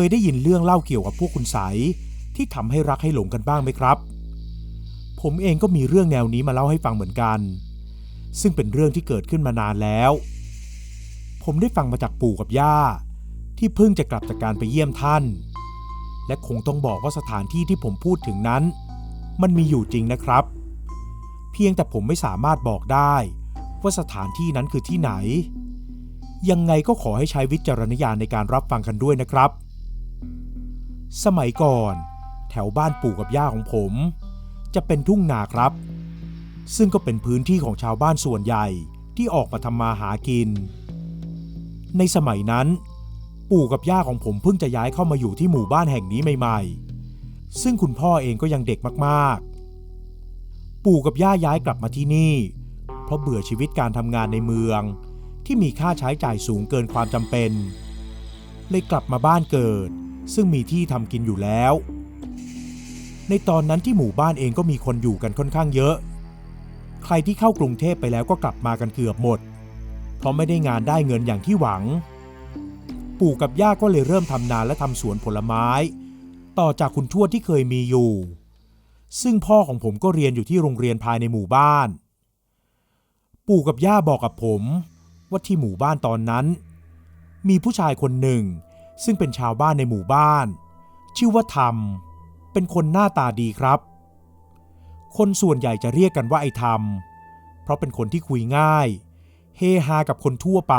เคยได้ยินเรื่องเล่าเกี่ยวกับพวกคุณใสยที่ทำให้รักให้หลงกันบ้างไหมครับ ผมเองก็มีเรื่องแนวนี้มาเล่าให้ฟังเหมือนกัน ซึ่งเป็นเรื่องที่เกิดขึ้นมานานแล้ว ผมได้ฟังมาจากปู่กับย่า ที่เพิ่งจะกลับจากการไปเยี่ยมท่าน และคงต้องบอกว่าสถานที่ที่ผมพูดถึงนั้น มันมีอยู่จริงนะครับ เพียงแต่ผมไม่สามารถบอกได้ ว่าสถานที่นั้นคือที่ไหนยังไงก็ขอให้ใช้วิจารณญาณในการรับฟังกันด้วยนะครับ สมัยก่อน แถวบ้านปู่กับย่าของผม จะเป็นทุ่งนาครับ ซึ่งก็เป็นพื้นที่ของชาวบ้านส่วนใหญ่ที่ออกมาทำมาหากิน ในสมัยนั้น ปู่กับย่าของผมเพิ่งจะย้ายเข้ามาอยู่ที่หมู่บ้านแห่งนี้ใหม่ ๆ ซึ่งคุณพ่อเองก็ยังเด็กมากๆ ปู่กับย่าย้ายกลับมาที่นี่ เพราะเบื่อชีวิตการทำงานในเมือง ที่มีค่าใช้จ่ายสูงเกินความจำเป็น เลยกลับมาบ้านเกิด ซึ่งมีที่ทำกินอยู่แล้ว ในตอนนั้นที่หมู่บ้านเองก็มีคนอยู่กันค่อนข้างเยอะ ใครที่เข้ากรุงเทพไปแล้วก็กลับมากันเกือบหมด เพราะไม่ได้งานได้เงินอย่างที่หวัง ปู่กับย่าก็เลยเริ่มทำนาและทำสวนผลไม้ ต่อจากคุณทวดที่เคยมีอยู่ ซึ่งพ่อของผมก็เรียนอยู่ที่โรงเรียนภายในหมู่บ้าน ปู่กับย่าบอกกับผมว่าที่หมู่บ้านตอนนั้น มีผู้ชายคนหนึ่ง ซึ่งเป็นชาวบ้านในหมู่บ้าน ชื่อว่าธรรม เป็นคนหน้าตาดีครับ คนส่วนใหญ่จะเรียกกันว่าไอ้ธรรม เพราะเป็นคนที่คุยง่าย เฮฮากับคนทั่วไป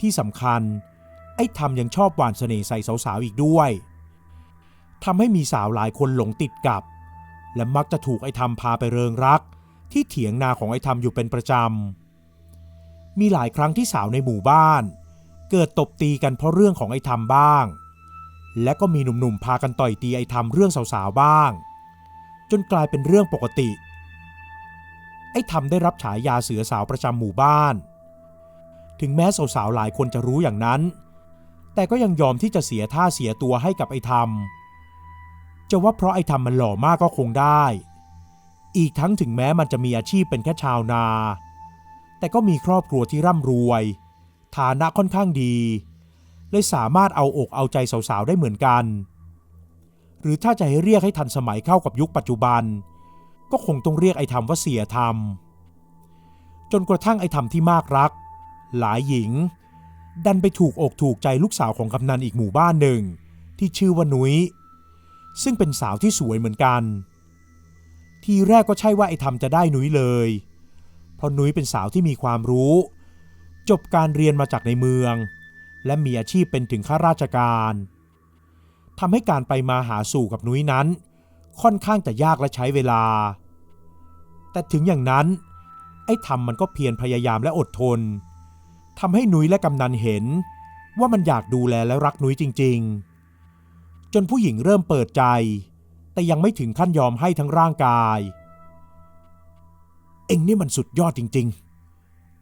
ที่สำคัญ ไอ้ธรรมยังชอบหวานเสน่ห์ใส่สาวๆอีกด้วยทำให้มีสาวหลายคนหลงติดกับ และมักจะถูกไอ้ธรรมพาไปเริงรัก ที่เถียงนาของไอ้ธรรมอยู่เป็นประจำมีหลายครั้งที่สาวในหมู่บ้าน เกิดตบตีกันเพราะเรื่องของไอ้ธรรมบ้าง และก็มีหนุ่มๆพากันต่อยตีไอ้ธรรมเรื่องสาวๆบ้าง จนกลายเป็นเรื่องปกติ ไอ้ธรรมได้รับฉายาเสือสาวประจำหมู่บ้าน ถึงแม้สาวๆหลายคนจะรู้อย่างนั้น แต่ก็ยังยอมที่จะเสียท่าเสียตัวให้กับไอ้ธรรมจะว่าเพราะไอ้ธรรมมันหล่อมากก็คงได้ อีกทั้งถึงแม้มันจะมีอาชีพเป็นแค่ชาวนา แต่ก็มีครอบครัวที่ร่ำรวย ฐานะค่อนข้างดี เลยสามารถเอาอกเอาใจสาวๆได้เหมือนกัน หรือถ้าจะให้เรียกให้ทันสมัยเข้ากับยุคปัจจุบัน ก็คงต้องเรียกไอ้ธรรมว่าเสียธรรม จนกระทั่งไอ้ธรรมที่มากรัก หลายหญิง ดันไปถูกอกถูกใจลูกสาวของกำนันอีกหมู่บ้านหนึ่ง ที่ชื่อว่านุย้ย ซึ่งเป็นสาวที่สวยเหมือนกัน ทีแรกก็ใช่ว่าไอ้ธรรมจะได้นุ้ยเลย เพราะนุ้ยเป็นสาวที่มีความรู้ จบการเรียนมาจากในเมือง และมีอาชีพเป็นถึงข้าราชการทำให้การไปมาหาสู่กับนุ้ยนั้น ค่อนข้างจะยากและใช้เวลา แต่ถึงอย่างนั้น ไอ้ธรรมมันก็เพียรพยายามและอดทนทำให้นุ้ยและกำนันเห็น ว่ามันอยากดูแลและรักนุ้ยจริง ๆ จนผู้หญิงเริ่มเปิดใจ แต่ยังไม่ถึงขั้นยอมให้ทั้งร่างกาย เอ็งนี่มันสุดยอดจริง ๆ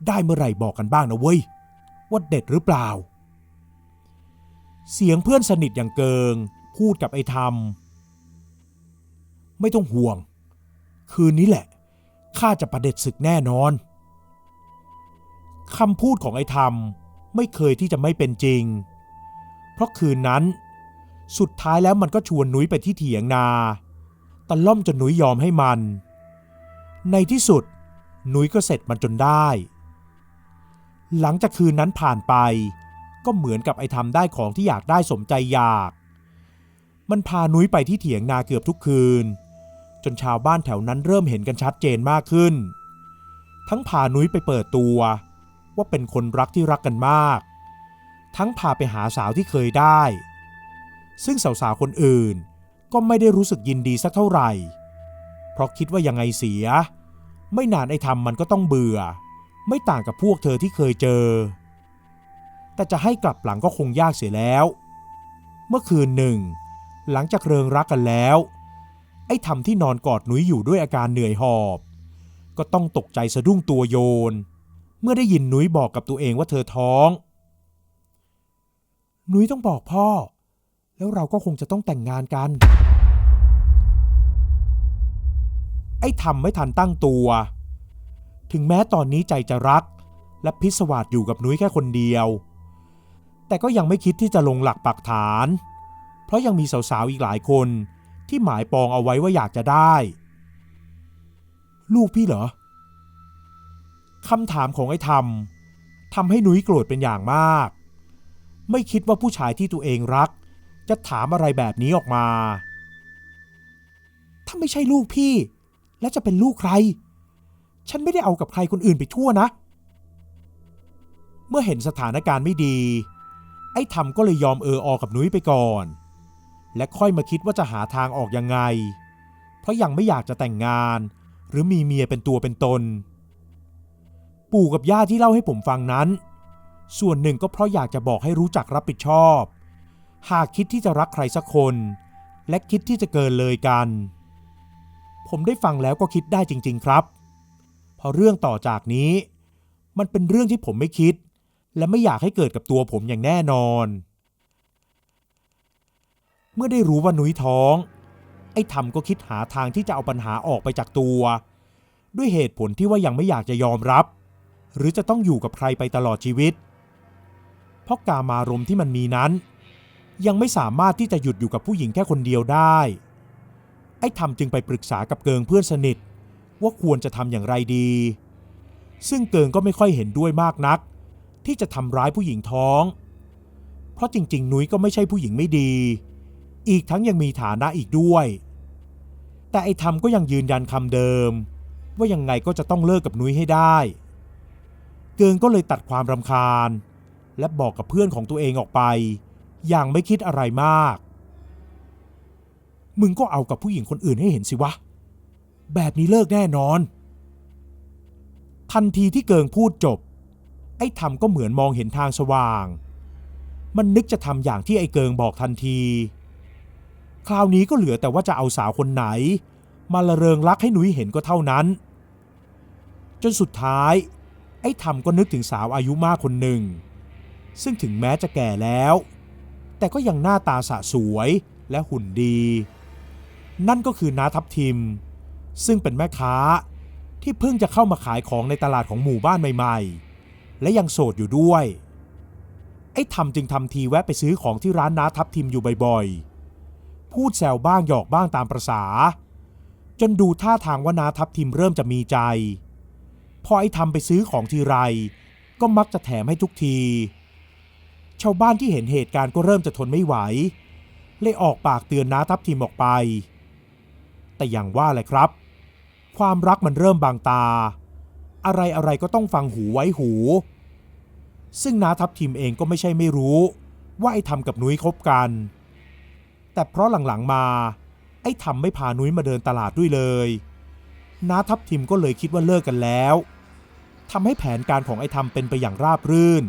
ได้เมื่อไหร่บอกกันบ้างนะเว้ย ว่าเด็ดหรือเปล่า เสียงเพื่อนสนิทอย่างเกิง พูดกับไอ้ธรรมไม่ต้องห่วง คืนนี้แหละข้าจะประเด็จศึกแน่นอนคำพูดของไอ้ธรรมไม่เคยที่จะไม่เป็นจริง เพราะคืนนั้น สุดท้ายแล้วมันก็ชวนหนุ้ยไปที่เถียงนาตะล่อมจนหนุ้ยยอมให้มัน ในที่สุดหนุ้ยก็เสร็จมันจนได้ หลังจากคืนนั้นผ่านไป ก็เหมือนกับไอ้ทำได้ของที่อยากได้สมใจอยาก มันพานุ้ยไปที่เถียงนาเกือบทุกคืน จนชาวบ้านแถวนั้นเริ่มเห็นกันชัดเจนมากขึ้น ทั้งพานุ้ยไปเปิดตัว ว่าเป็นคนรักที่รักกันมาก ทั้งพาไปหาสาวที่เคยได้ ซึ่งสาวๆคนอื่นก็ไม่ได้รู้สึกยินดีสักเท่าไหร่ เพราะคิดว่ายังไงเสีย ไม่นานไอ้ทำมันก็ต้องเบื่อ ไม่ต่างกับพวกเธอที่เคยเจอ แต่จะให้กลับหลังก็คงยากเสียแล้ว เมื่อคืนหนึ่ง หลังจากเริงรักกันแล้ว ไอ้ทำที่นอนกอดหนุยอยู่ด้วยอาการเหนื่อยหอบ ก็ต้องตกใจสะดุ้งตัวโยน เมื่อได้ยินหนุยบอกกับตัวเองว่าเธอท้องหนุยต้องบอกพ่อ แล้วเราก็คงจะต้องแต่งงานกัน ไอ้ทำไม่ทันตั้งตัว ถึงแม้ตอนนี้ใจจะรัก และพิศวาสอยู่กับนุ้ยแค่คนเดียวแแต่ก็ยังไม่คิดที่จะลงหลักปักฐาน เพราะยังมีสาวๆอีกหลายคนที่หมายปองเอาไว้ว่าอยากจะได้ ลูกพี่เหรอคำถามของไอ้ทำทำให้นุ้ยโกรธเป็นอย่างมาก ไม่คิดว่าผู้ชายที่ตัวเองรัก จะถามอะไรแบบนี้ออกมา ถ้าไม่ใช่ลูกพี่ แล้วจะเป็นลูกใคร ฉันไม่ได้เอากับใครคนอื่นไปทั่วนะ เมื่อเห็นสถานการณ์ไม่ดี ไอ้ทำก็เลยยอมเอออกับนุ้ยไปก่อน และค่อยมาคิดว่าจะหาทางออกยังไง เพราะยังไม่อยากจะแต่งงาน หรือมีเมียเป็นตัวเป็นตน ปู่กับย่าที่เล่าให้ผมฟังนั้น ส่วนหนึ่งก็เพราะอยากจะบอกให้รู้จักรับผิดชอบ หากคิดที่จะรักใครสักคน และคิดที่จะเกินเลยกัน ผมได้ฟังแล้วก็คิดได้จริง ๆ ครับ เพราะเรื่องต่อจากนี้ มันเป็นเรื่องที่ผมไม่คิด และไม่อยากให้เกิดกับตัวผมอย่างแน่นอน เมื่อได้รู้ว่านุ้ยท้อง ไอ้ทำก็คิดหาทางที่จะเอาปัญหาออกไปจากตัว ด้วยเหตุผลที่ว่ายังไม่อยากจะยอมรับ หรือจะต้องอยู่กับใครไปตลอดชีวิต เพราะกามารมที่มันมีนั้น ยังไม่สามารถที่จะหยุดอยู่กับผู้หญิงแค่คนเดียวได้ไอ้ทำจึงไปปรึกษากับเกิงเพื่อนสนิท ว่าควรจะทำอย่างไรดี ซึ่งเกิงก็ไม่ค่อยเห็นด้วยมากนัก ที่จะทำร้ายผู้หญิงท้อง เพราะจริง ๆ นุ้ยก็ไม่ใช่ผู้หญิงไม่ดี อีกทั้งยังมีฐานะอีกด้วย แต่ไอ้ทำก็ยังยืนยันคำเดิม ว่ายังไงก็จะต้องเลิกกับนุ้ยให้ได้ เกิงก็เลยตัดความรำคาญ และบอกกับเพื่อนของตัวเองออกไป อย่างไม่คิดอะไรมาก มึงก็เอากับผู้หญิงคนอื่นให้เห็นสิวะ แบบนี้เลิกแน่นอน ทันทีที่เกิงพูดจบ ไอ้ทำก็เหมือนมองเห็นทางสว่าง มันนึกจะทำอย่างที่ไอ้เกิงบอกทันที คราวนี้ก็เหลือแต่ว่าจะเอาสาวคนไหน มาละเริงรักให้หนุ่ยเห็นก็เท่านั้น จนสุดท้าย ไอ้ทำก็นึกถึงสาวอายุมากคนหนึ่ง ซึ่งถึงแม้จะแก่แล้ว แต่ก็ยังหน้าตาสะสวยและหุ่นดี นั่นก็คือน้าทับทิม ซึ่งเป็นแม่ค้าที่เพิ่งจะเข้ามาขายของในตลาดของหมู่บ้านใหม่ๆ และยังโสดอยู่ด้วย ไอ้ทำจึงทำทีแวะไปซื้อของที่ร้านน้าทับทิมอยู่บ่อยๆ พูดแซวบ้างหยอกบ้างตามประษา จนดูท่าทางว่าน้าทับทิมเริ่มจะมีใจ พอไอ้ทำไปซื้อของทีไร ก็มักจะแถมให้ทุกที ชาวบ้านที่เห็นเหตุการณ์ก็เริ่มจะทนไม่ไหว เลยออกปากเตือนน้าทับทิมออกไป แต่อย่างว่าแหละครับ ความรักมันเริ่มบางตา อะไรอะไรก็ต้องฟังหูไว้หู ซึ่งน้าทับทิมเองก็ไม่ใช่ไม่รู้ ว่าไอ้ทำกับนุ้ยคบกัน แต่เพราะหลังๆมา ไอ้ทำไม่พานุ้ยมาเดินตลาดด้วยเลยน้าทับทิมก็เลยคิดว่าเลิกกันแล้วทำให้แผนการของไอ้ทำเป็นไปอย่างราบรื่น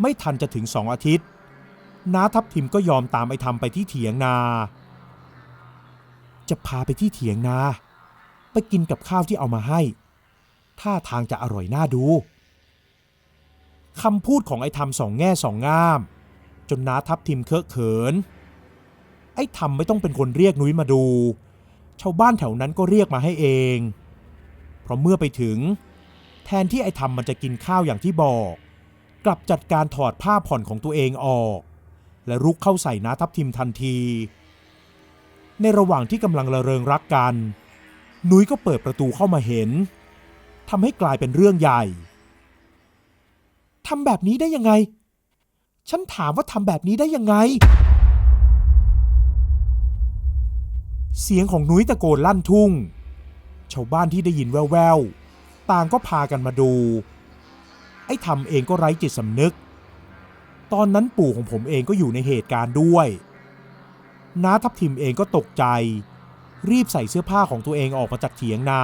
ไม่ทันจะถึงสองอาทิตย์น้าทับทิมก็ยอมตามไอ้ทำไปที่เถียงนา จะพาไปที่เถียงนา ไปกินกับข้าวที่เอามาให้ ท่าทางจะอร่อยน่าดูคำพูดของไอ้ทำสองแง่สองงาม จนน้าทับทิมเคอะเขิน ไอ้ทำไม่ต้องเป็นคนเรียกนุ้ยมาดู ชาวบ้านแถวนั้นก็เรียกมาให้เอง เพราะเมื่อไปถึง แทนที่ไอ้ทำมันจะกินข้าวอย่างที่บอก กลับจัดการถอดผ้าผ่อนของตัวเองออก และรุกเข้าใส่น้าทับทิมทันที ในระหว่างที่กำลังระเริงรักกัน นุ้ยก็เปิดประตูเข้ามาเห็นทำให้กลายเป็นเรื่องใหญ่ทำแบบนี้ได้ยังไง ฉันถามว่าทำแบบนี้ได้ยังไง เสียงของนุ้ยตะโกนลั่นทุ่ง ชาวบ้านที่ได้ยินแววๆ ต่างก็พากันมาดู ไอ้ทำเองก็ไร้จิตสำนึก ตอนนั้นปู่ของผมเองก็อยู่ในเหตุการณ์ด้วย น้าทับทิมเองก็ตกใจ รีบใส่เสื้อผ้าของตัวเองออกมาจากเถียงนา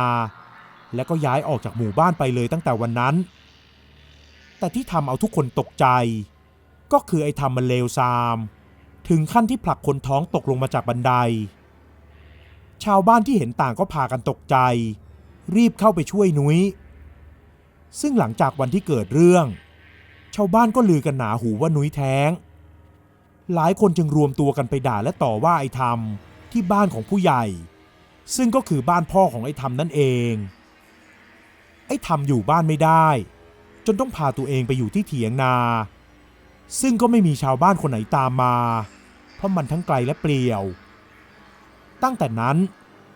แล้วก็ย้ายออกจากหมู่บ้านไปเลยตั้งแต่วันนั้น แต่ที่ทำเอาทุกคนตกใจ ก็คือไอ้ทำมันเลวซาม ถึงขั้นที่ผลักคนท้องตกลงมาจากบันได ชาวบ้านที่เห็นต่างก็พากันตกใจ รีบเข้าไปช่วยนุ้ย ซึ่งหลังจากวันที่เกิดเรื่อง ชาวบ้านก็ลือกันหนาหูว่านุ้ยแท้ง หลายคนจึงรวมตัวกันไปด่าและต่อว่าไอ้ทำ ที่บ้านของผู้ใหญ่ ซึ่งก็คือบ้านพ่อของไอ้ทำนั่นเอง ไอ้ทำอยู่บ้านไม่ได้ จนต้องพาตัวเองไปอยู่ที่เถียงนา ซึ่งก็ไม่มีชาวบ้านคนไหนตามมา เพราะมันทั้งไกลและเปลี่ยว ตั้งแต่นั้น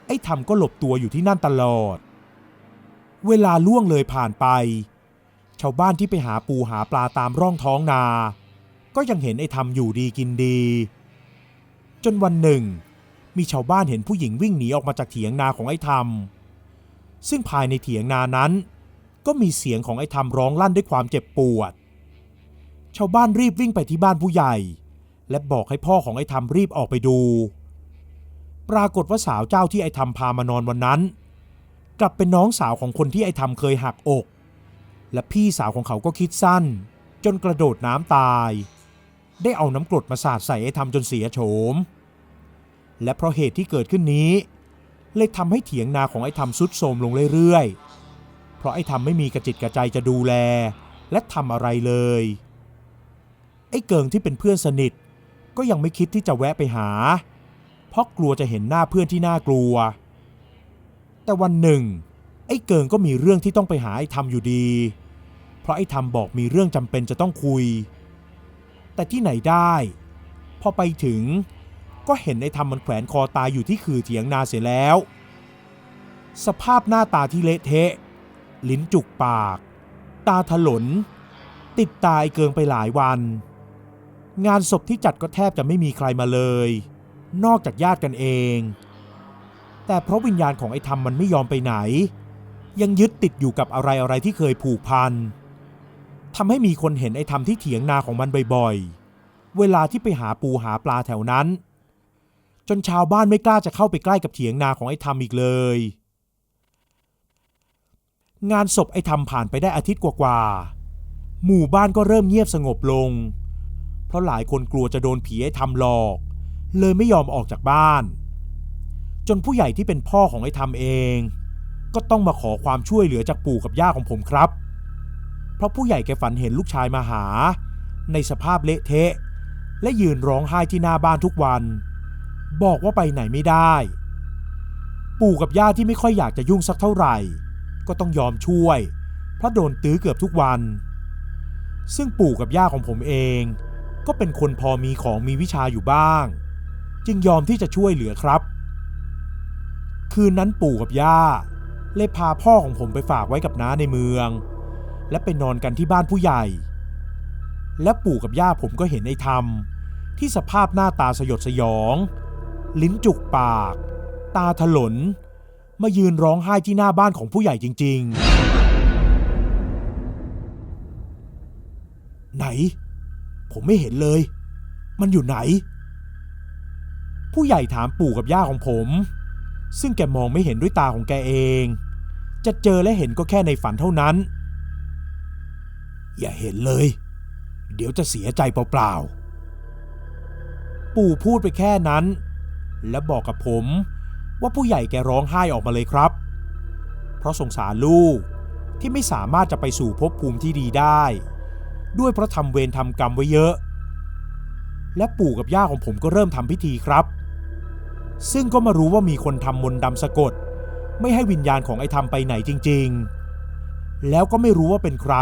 ไอ้ทำก็หลบตัวอยู่ที่นั่นตลอด เวลาล่วงเลยผ่านไป ชาวบ้านที่ไปหาปูหาปลาตามร่องท้องนา ก็ยังเห็นไอ้ทำอยู่ดีกินดี จนวันหนึ่ง มีชาวบ้านเห็นผู้หญิงวิ่งหนีออกมาจากเถียงนาของไอ้ทำซึ่งภายในเถียงนานั้น ก็มีเสียงของไอ้ทำร้องลั่นด้วยความเจ็บปวด ชาวบ้านรีบวิ่งไปที่บ้านผู้ใหญ่ และบอกให้พ่อของไอ้ทำรีบออกไปดู ปรากฏว่าสาวเจ้าที่ไอ้ทำพามานอนวันนั้น กลับเป็นน้องสาวของคนที่ไอ้ทำเคยหักอก และพี่สาวของเขาก็คิดสั้น จนกระโดดน้ำตาย ได้เอาน้ำกรดมาสาดใส่ไอ้ทำจนเสียโฉม และเพราะเหตุที่เกิดขึ้นนี้ เลยทำให้เถียงนาของไอ้ทำสุดโทมลงเรื่อยๆ เพราะไอ้ทำไม่มีกระจิตกระใจจะดูแล และทำอะไรเลย ไอ้เกิงที่เป็นเพื่อนสนิท ก็ยังไม่คิดที่จะแวะไปหา เพราะกลัวจะเห็นหน้าเพื่อนที่น่ากลัว แต่วันหนึ่ง ไอ้เกิงก็มีเรื่องที่ต้องไปหาไอ้ทำอยู่ดี เพราะไอ้ทำบอกมีเรื่องจำเป็นจะต้องคุย แต่ที่ไหนได้ พอไปถึง ก็เห็นไอ้ทำมันแขวนคอตายอยู่ที่คือเถียงนาเสียแล้ว สภาพหน้าตาที่เละเทะ ลิ้นจุกปาก ตาถลน ติดตายเกิงไปหลายวัน งานศพที่จัดก็แทบจะไม่มีใครมาเลย นอกจากญาติกันเอง แต่เพราะวิญญาณของไอ้ธรรมมันไม่ยอมไปไหน ยังยึดติดอยู่กับอะไรอะไรที่เคยผูกพันทำให้มีคนเห็นไอ้ธรรมที่เถียงนาของมันบ่อยๆเวลาที่ไปหาปูหาปลาแถวนั้น จนชาวบ้านไม่กล้าจะเข้าไปใกล้กับเถียงนาของไอ้ธรรมอีกเลย งานศพไอ้ธรรมผ่านไปได้อาทิตย์กว่าๆหมู่บ้านก็เริ่มเงียบสงบลง เพราะหลายคนกลัวจะโดนผีไอ้ธรรมหลอก เลยไม่ยอมออกจากบ้าน จนผู้ใหญ่ที่เป็นพ่อของไอ้ธรรมเอง ก็ต้องมาขอความช่วยเหลือจากปู่กับย่าของผมครับ เพราะผู้ใหญ่แกฝันเห็นลูกชายมาหา ในสภาพเละเทะ และยืนร้องไห้ที่หน้าบ้านทุกวัน บอกว่าไปไหนไม่ได้ ปู่กับย่าที่ไม่ค่อยอยากจะยุ่งสักเท่าไหร่ ก็ต้องยอมช่วย เพราะโดนตื้อเกือบทุกวัน ซึ่งปู่กับย่าของผมเอง ก็เป็นคนพอมีของมีวิชาอยู่บ้าง จึงยอมที่จะช่วยเหลือครับ คืนนั้นปู่กับย่าเลยพาพ่อของผมไปฝากไว้กับน้าในเมือง และไปนอนกันที่บ้านผู้ใหญ่ และปู่กับย่าผมก็เห็นไอ้ธรรมที่สภาพหน้าตาสยดสยอง ลิ้นจุกปาก ตาถลน มายืนร้องไห้ที่หน้าบ้านของผู้ใหญ่จริง ๆ ไหน ผมไม่เห็นเลย มันอยู่ไหน ผู้ใหญ่ถามปู่กับย่าของผม ซึ่งแกมองไม่เห็นด้วยตาของแกเอง จะเจอและเห็นก็แค่ในฝันเท่านั้น อย่าเห็นเลย เดี๋ยวจะเสียใจเปล่าๆปู่พูดไปแค่นั้น และบอกกับผม ว่าผู้ใหญ่แกร้องไห้ออกมาเลยครับ เพราะสงสารลูกที่ไม่สามารถจะไปสู่ภพภูมิที่ดีได้ ด้วยเพราะทำเวรทำกรรมไว้เยอะ และปู่กับย่าของผมก็เริ่มทำพิธีครับ ซึ่งก็มารู้ว่ามีคนทำมนต์ดำสะกด ไม่ให้วิญญาณของไอ้ทำไปไหนจริง ๆ แล้วก็ไม่รู้ว่าเป็นใคร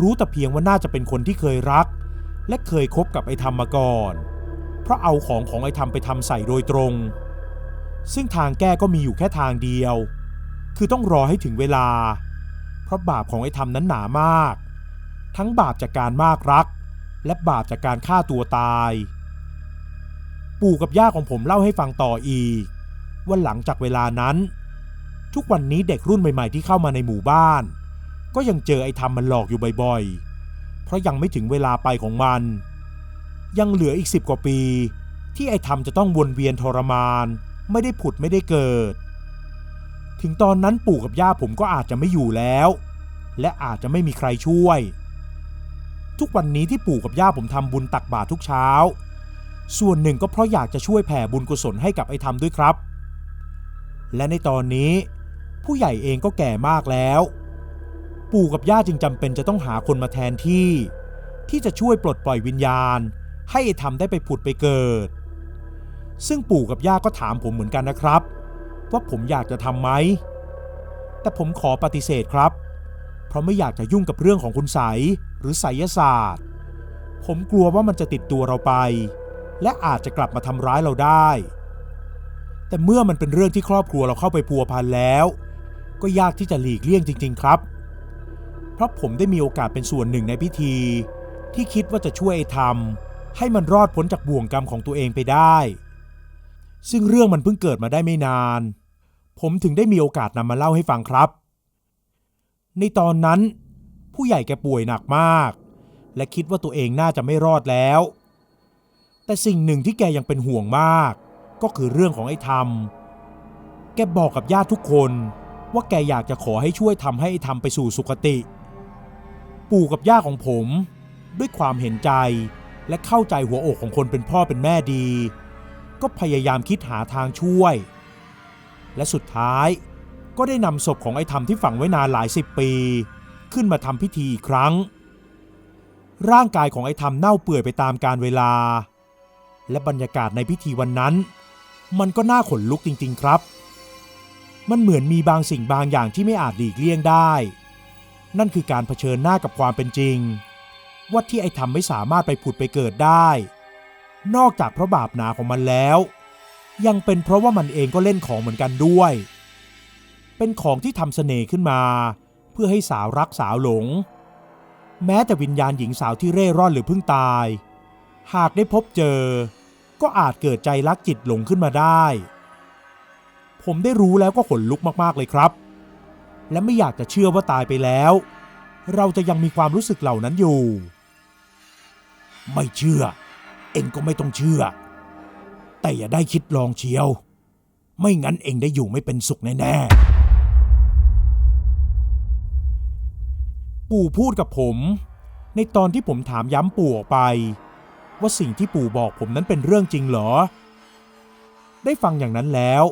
รู้แต่เพียงว่าน่าจะเป็นคนที่เคยรัก และเคยคบกับไอ้ทำมาก่อน เพราะเอาของของไอ้ทำไปทำใส่โดยตรง ซึ่งทางแก้ก็มีอยู่แค่ทางเดียว คือต้องรอให้ถึงเวลา เพราะบาปของไอ้ทำนั้นหนามาก ทั้งบาปจากการมากรัก และบาปจากการฆ่าตัวตาย ปู่กับย่าของผมเล่าให้ฟังต่ออีก ว่าหลังจากเวลานั้น ทุกวันนี้เด็กรุ่นใหม่ ๆ ที่เข้ามาในหมู่บ้าน ก็ยังเจอไอ้ทำมันหลอกอยู่บ่อยๆ เพราะยังไม่ถึงเวลาไปของมัน ยังเหลืออีกสิบกว่าปี ที่ไอ้ทำจะต้องวนเวียนทรมาน ไม่ได้ผุดไม่ได้เกิด ถึงตอนนั้นปู่กับย่าผมก็อาจจะไม่อยู่แล้ว และอาจจะไม่มีใครช่วย ทุกวันนี้ที่ปู่กับย่าผมทำบุญตักบาตรทุกเช้า ส่วนหนึ่งก็เพราะอยากจะช่วยแผ่บุญกุศลให้กับไอ้ทำด้วยครับ และในตอนนี้ ผู้ใหญ่เองก็แก่มากแล้ว ปู่กับย่าจึงจำเป็นจะต้องหาคนมาแทนที่ ที่จะช่วยปลดปล่อยวิญญาณ ให้ไอ้ทำได้ไปผุดไปเกิด ซึ่งปู่กับย่าก็ถามผมเหมือนกันนะครับ ว่าผมอยากจะทำไหม แต่ผมขอปฏิเสธครับ เพราะไม่อยากจะยุ่งกับเรื่องของคุณใสยหรือไสยศาสตร์ ผมกลัวว่ามันจะติดตัวเราไป และอาจจะกลับมาทำร้ายเราได้ แต่เมื่อมันเป็นเรื่องที่ครอบครัวเราเข้าไปพัวพันแล้ว ก็ยากที่จะหลีกเลี่ยงจริง ๆ ครับ เพราะผมได้มีโอกาสเป็นส่วนหนึ่งในพิธี ที่คิดว่าจะช่วยไอ้ทำ ให้มันรอดพ้นจากบ่วงกรรมของตัวเองไปได้ ซึ่งเรื่องมันเพิ่งเกิดมาได้ไม่นาน ผมถึงได้มีโอกาสนำมาเล่าให้ฟังครับ ในตอนนั้น ผู้ใหญ่แกป่วยหนักมาก และคิดว่าตัวเองน่าจะไม่รอดแล้ว แต่สิ่งหนึ่งที่แกยังเป็นห่วงมาก ก็คือเรื่องของไอ้ธรรม แกบอกกับญาติทุกคนว่าแกอยากจะขอให้ช่วยทำให้ไอ้ธรรมไปสู่สุคติ ปู่กับย่าของผมด้วยความเห็นใจ และเข้าใจหัวอกของคนเป็นพ่อเป็นแม่ดี ก็พยายามคิดหาทางช่วย และสุดท้ายก็ได้นำศพของไอ้ธรรมที่ฝังไว้นานหลายสิบปี ขึ้นมาทำพิธีอีกครั้ง ร่างกายของไอ้ธรรมเน่าเปื่อยไปตามกาลเวลา และบรรยากาศในพิธีวันนั้น มันก็น่าขนลุกจริง ๆ ครับ มันเหมือนมีบางสิ่งบางอย่างที่ไม่อาจหลีกเลี่ยงได้ นั่นคือการเผชิญหน้ากับความเป็นจริง ว่าที่ไอ้ธรรมไม่สามารถไปผุดไปเกิดได้ นอกจากเพราะบาปหนาของมันแล้ว ยังเป็นเพราะว่ามันเองก็เล่นของเหมือนกันด้วย เป็นของที่ทำเสน่ห์ขึ้นมา เพื่อให้สาวรักสาวหลง แม้แต่วิญญาณหญิงสาวที่เร่ร่อนหรือเพิ่งตาย หากได้พบเจอ ก็อาจเกิดใจรักจิตหลงขึ้นมาได้ ผมได้รู้แล้วก็ขนลุกมากๆเลยครับ และไม่อยากจะเชื่อว่าตายไปแล้วเราจะยังมีความรู้สึกเหล่านั้นอยู่ ไม่เชื่อ เองก็ไม่ต้องเชื่อ แต่อย่าได้คิดลองเชียว ไม่งั้นเองได้อยู่ไม่เป็นสุขแน่ๆ ปู่พูดกับผม ในตอนที่ผมถามย้ำปู่ออกไป ว่าสิ่งที่ปู่บอกผมนั้นเป็นเรื่องจริงเหรอ ได้ฟังอย่างนั้นแล้ว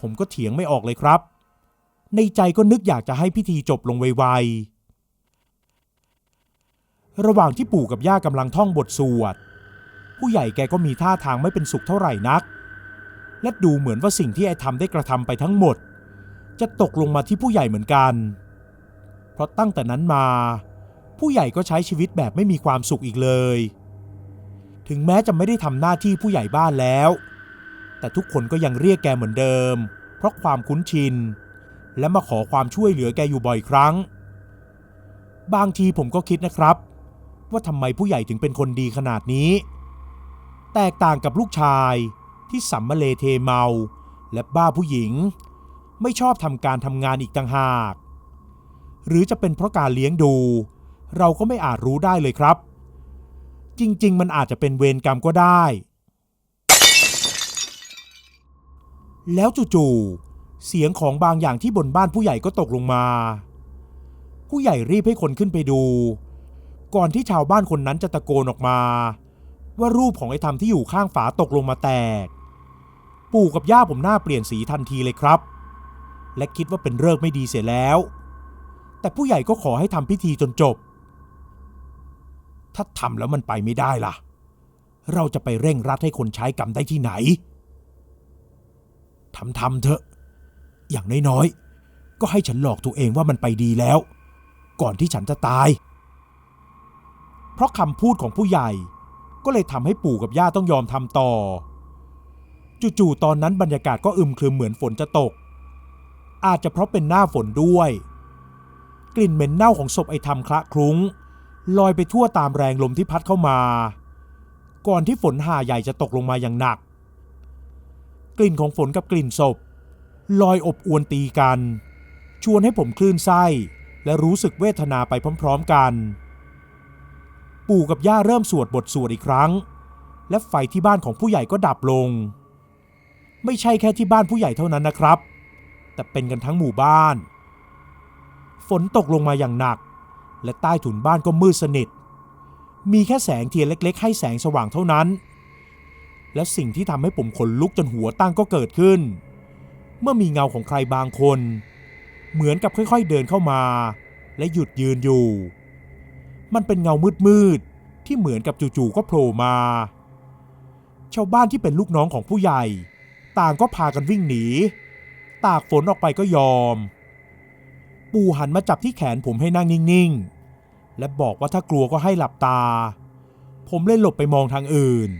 ผมก็เถียงไม่ออกเลยครับ ในใจก็นึกอยากจะให้พิธีจบลงไวๆ ระหว่างที่ปู่กับย่ากำลังท่องบทสวด ผู้ใหญ่แกก็มีท่าทางไม่เป็นสุขเท่าไหร่นัก และดูเหมือนว่าสิ่งที่ไอ้ทำได้กระทำไปทั้งหมด จะตกลงมาที่ผู้ใหญ่เหมือนกัน เพราะตั้งแต่นั้นมา ผู้ใหญ่ก็ใช้ชีวิตแบบไม่มีความสุขอีกเลย ถึงแม้จะไม่ได้ทำหน้าที่ผู้ใหญ่บ้านแล้ว แต่ทุกคนก็ยังเรียกแกเหมือนเดิม เพราะความคุ้นชิน และมาขอความช่วยเหลือแกอยู่บ่อยครั้ง บางทีผมก็คิดนะครับ ว่าทำไมผู้ใหญ่ถึงเป็นคนดีขนาดนี้ แตกต่างกับลูกชายที่สัมมาเลเทเมา และบ้าผู้หญิง ไม่ชอบทำการทำงานอีกต่างหาก หรือจะเป็นเพราะการเลี้ยงดู เราก็ไม่อาจรู้ได้เลยครับ จริง ๆ มันอาจจะเป็นเวรกรรมก็ได้ แล้วจู่ๆเสียงของบางอย่างที่บนบ้านผู้ใหญ่ก็ตกลงมา ผู้ใหญ่รีบให้คนขึ้นไปดู ก่อนที่ชาวบ้านคนนั้นจะตะโกนออกมา ว่ารูปของไอ้ธรรมที่อยู่ข้างฝาตกลงมาแตก ปู่กับย่าผมหน้าเปลี่ยนสีทันทีเลยครับ และคิดว่าเป็นเลิกไม่ดีเสียแล้ว แต่ผู้ใหญ่ก็ขอให้ทำพิธีจนจบ ถ้าทำแล้วมันไปไม่ได้ล่ะ เราจะไปเร่งรัดให้คนใช้กรรมได้ที่ไหนทำทำเถอะ อย่างน้อยๆก็ให้ฉันหลอกตัวเองว่ามันไปดีแล้ว ก่อนที่ฉันจะตาย ราะคำพูดของผู้ใหญ่ ก็เลยทำให้ปู่กับย่าต้องยอมทำต่อ จู่ๆตอนนั้นบรรยากาศก็อึมครึมเหมือนฝนจะตก อาจจะเพราะเป็นหน้าฝนด้วย กลิ่นเหม็นเน่าของศพไอ้ทำคละคลุ้ง ลอยไปทั่วตามแรงลมที่พัดเข้ามา ก่อนที่ฝนห่าใหญ่จะตกลงมาอย่างหนัก กลิ่นของฝนกับกลิ่นศพ ลอยอบอวนตีกัน ชวนให้ผมคลื่นไส้และรู้สึกเวทนาไปพร้อม ๆ กัน ปู่กับย่าเริ่มสวดบทสวดอีกครั้ง และไฟที่บ้านของผู้ใหญ่ก็ดับลง ไม่ใช่แค่ที่บ้านผู้ใหญ่เท่านั้นนะครับ แต่เป็นกันทั้งหมู่บ้าน ฝนตกลงมาอย่างหนัก และใต้ถุนบ้านก็มืดสนิท มีแค่แสงเทียนเล็ก ๆ ให้แสงสว่างเท่านั้น และสิ่งที่ทำให้ผมขนลุกจนหัวตั้งก็เกิดขึ้น เมื่อมีเงาของใครบางคน เหมือนกับค่อย ๆ เดินเข้ามา และหยุดยืนอยู่ มันเป็นเงามืดๆที่เหมือนกับจู่ๆก็โผล่มา ชาวบ้านที่เป็นลูกน้องของผู้ใหญ่ ต่างก็พากันวิ่งหนี ตากฝนออกไปก็ยอม ปู่หันมาจับที่แขนผมให้นั่งนิ่งๆ และบอกว่าถ้ากลัวก็ให้หลับตา ผมเลยหลบไปมองทางอื่น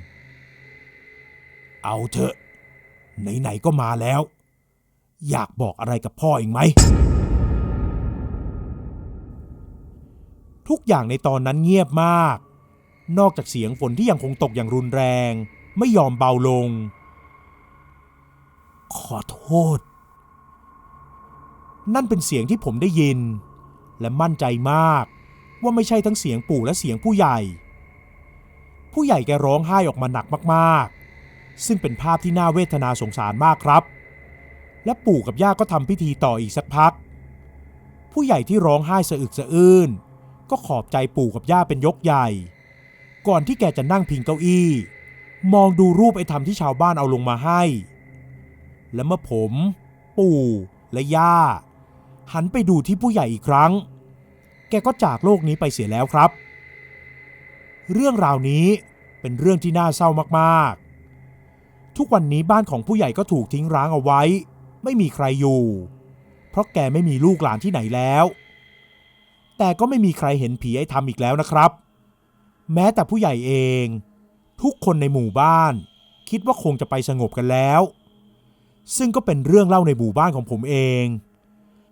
เอาเถอะ ไหนๆก็มาแล้ว อยากบอกอะไรกับพ่อเองไหม ทุกอย่างในตอนนั้นเงียบมาก นอกจากเสียงฝนที่ยังคงตกอย่างรุนแรง ไม่ยอมเบาลง ขอโทษ นั่นเป็นเสียงที่ผมได้ยิน และมั่นใจมาก ว่าไม่ใช่ทั้งเสียงปู่และเสียงผู้ใหญ่ ผู้ใหญ่แกร้องไห้ออกมาหนักมากๆ ซึ่งเป็นภาพที่น่าเวทนาสงสารมากครับ และปู่กับย่าก็ทำพิธีต่ออีกสักพัก ผู้ใหญ่ที่ร้องไห้สะอึกสะอื้น ก็ขอบใจปู่กับย่าเป็นยกใหญ่ ก่อนที่แกจะนั่งพิงเก้าอี้ มองดูรูปไอ้ธรรมที่ชาวบ้านเอาลงมาให้ และเมื่อผม ปู่และย่า หันไปดูที่ผู้ใหญ่อีกครั้ง แกก็จากโลกนี้ไปเสียแล้วครับ เรื่องราวนี้เป็นเรื่องที่น่าเศร้ามากๆ ทุกวันนี้บ้านของผู้ใหญ่ก็ถูกทิ้งร้างเอาไว้ ไม่มีใครอยู่ เพราะแกไม่มีลูกหลานที่ไหนแล้ว แต่ก็ไม่มีใครเห็นผีไอ้ทำอีกแล้วนะครับ แม้แต่ผู้ใหญ่เอง ทุกคนในหมู่บ้าน คิดว่าคงจะไปสงบกันแล้ว ซึ่งก็เป็นเรื่องเล่าในหมู่บ้านของผมเอง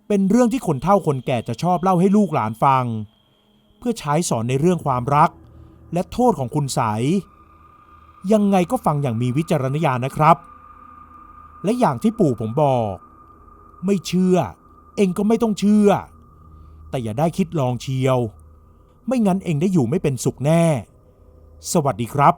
เป็นเรื่องที่คนเฒ่าคนแก่จะชอบเล่าให้ลูกหลานฟัง เพื่อใช้สอนในเรื่องความรัก และโทษของคุณใสยยังไงก็ฟังอย่างมีวิจารณญาณนะครับ และอย่างที่ปู่ผมบอก ไม่เชื่อ เองก็ไม่ต้องเชื่อ แต่อย่าได้คิดลองเชียว ไม่งั้นเองได้อยู่ไม่เป็นสุขแน่ สวัสดีครับ